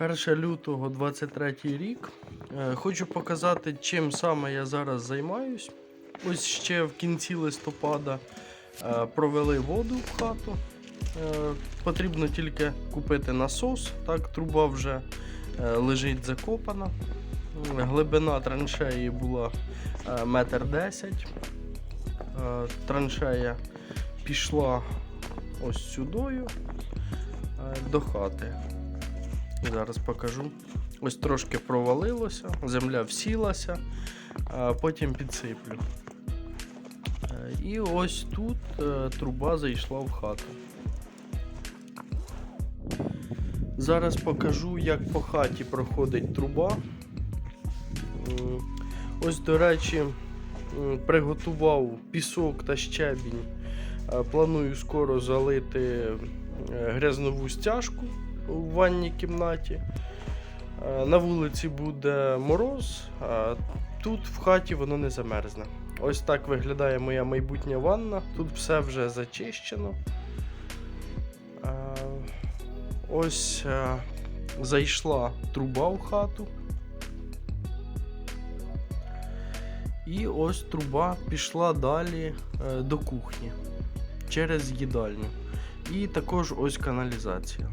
1 лютого 23 рік. Е, Хочу показати, чим саме я зараз займаюсь. Ось ще в кінці листопада е, провели воду в хату. Е, Потрібно тільки купити насос. Так, труба вже лежить закопана. Глибина траншеї була е, метр десять. Е, Траншея пішла ось сюдою до хати. Зараз покажу. Ось трошки провалилося, земля всілася, а потім підсиплю. Е, І ось тут е, труба зайшла в хату. Зараз покажу, як по хаті проходить труба. Ось, до речі, приготував пісок та щебінь. Е, Планую скоро залити е, грязнову стяжку у ванній кімнаті. Е, На вулиці буде мороз, а тут в хаті воно не замерзне. Ось так виглядає моя майбутня ванна. Тут все вже зачищено. Е, Ось е, зайшла труба в хату. І ось труба пішла далі до кухні через їдальню. І також ось каналізація.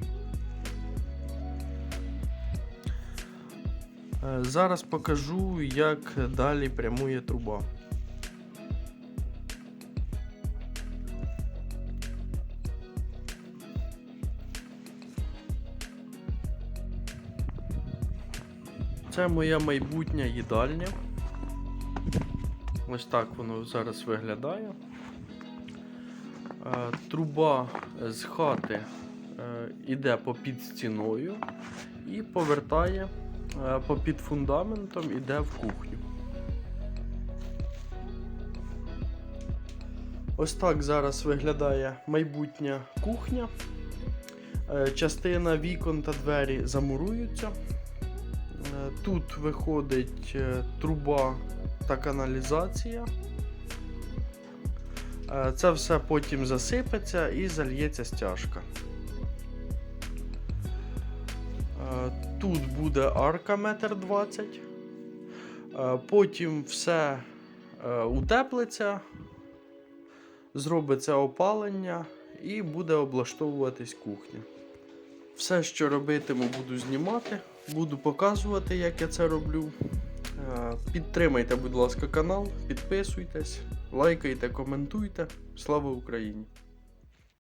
Зараз покажу, як далі прямує труба. Це моя майбутня їдальня. Ось так воно зараз виглядає. Е, Труба з хати е, іде попід стіною і повертає е, попід фундаментом, іде в кухню. Ось так зараз виглядає майбутня кухня. Е, Частина вікон та двері замуруються. Е, Тут виходить е, труба та каналізація. Е, Це все потім засипеться і зальється стяжка. Тут буде арка метр двадцять. Е, Потім все е, утеплиться, зробиться опалення і буде облаштовуватись кухня. Все, що робитиму, буду знімати, буду показувати, як я це роблю. Е, Підтримайте, будь ласка, канал, підписуйтесь, лайкайте, коментуйте. Слава Україні!